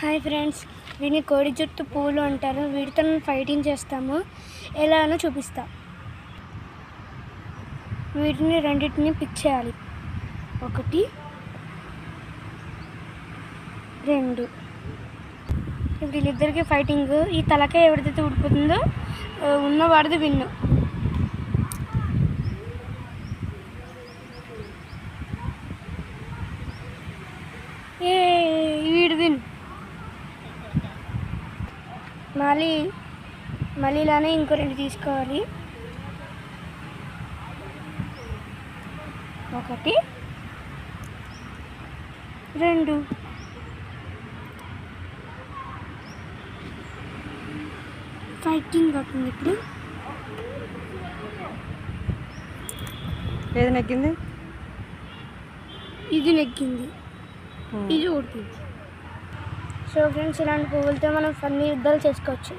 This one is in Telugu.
హాయ్ ఫ్రెండ్స్ వీటిని కోడి జుట్టు పూలు అంటారు. వీటితో ఫైటింగ్ చేస్తాము. ఎలానో చూపిస్తా. వీటిని రెండింటిని పిక్ చేయాలి. ఒకటి రెండు. వీళ్ళిద్దరికి ఫైటింగ్. ఈ తలకాయ ఎవరిదైతే ఊడిపోతుందో ఉన్నవాడిది విన్ను. ఏ మళ్ళీ మళ్ళీ ఇలానే ఇంకో రెండు తీసుకోవాలి. ఒకటి రెండు. ఫైటింగ్ అవుతుంది ఇప్పుడు. ఏది నెగ్గింది? ఇది నెగ్గింది. ఇది ఓడిపోయింది సో ఫ్రెండ్స్ ఇలాంటి పువ్వులతో మనం ఫన్నీ యుద్ధాలు చేసుకోవచ్చు.